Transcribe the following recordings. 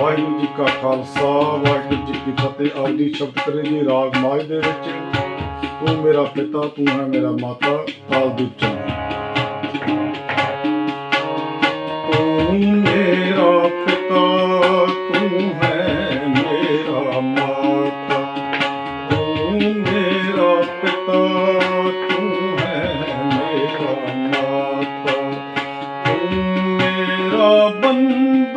ਵਾਹਿਗੁਰੂ ਜੀ ਕਾ ਖਾਲਸਾ, ਵਾਹਿਗੁਰੂ ਜੀ ਕੀ ਫਤਿਹ। ਆਓ ਜੀ ਸ਼ਬਦ ਕਰੇ ਜੀ ਰਾਗ ਮਾਝ ਦੇ ਵਿੱਚ। ਤੂੰ ਮੇਰਾ ਪਿਤਾ, ਤੂੰ ਹੈ ਮੇਰਾ ਮਾਤਾ ਤਾਲ ਦੂਜਾ ਤੂੰ ਮੇਰਾ ਪਿਤਾ, ਤੂੰ ਹੈ ਮੇਰਾ ਮਾਤਾ। ਤੂੰ ਮੇਰਾ ਪਿਤਾ ਮਾਤਾ। ਮੇਰਾ ਬੰਦ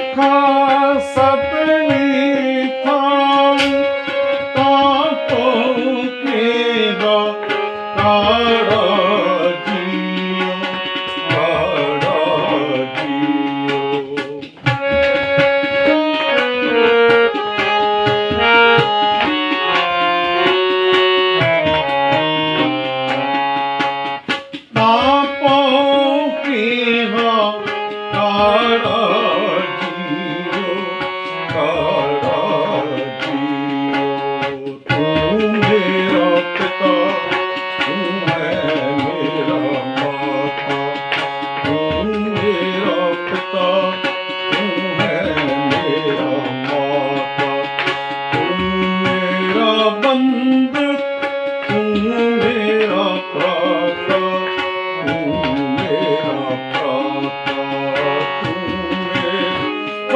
ਰਾਖਾ ਸਭਨੀ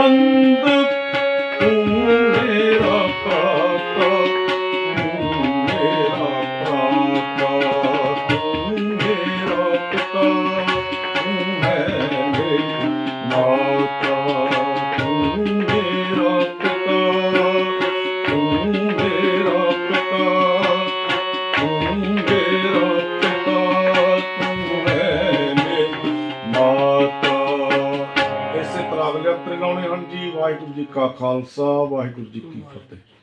বন্দুক মেরা কাকা মেরা কাকা মেরা কাকা মেরে মাতা মেরা কাকা মেরা কাকা মেরা ਇਸੇ ਤਰ੍ਹਾਂ ਅਗਲੇ ਹਨ ਜੀ ਵਾਹਿਗੁਰੂ ਜੀ ਕਾ ਖਾਲਸਾ ਵਾਹਿਗੁਰੂ ਜੀ ਕੀ ਫਤਿਹ।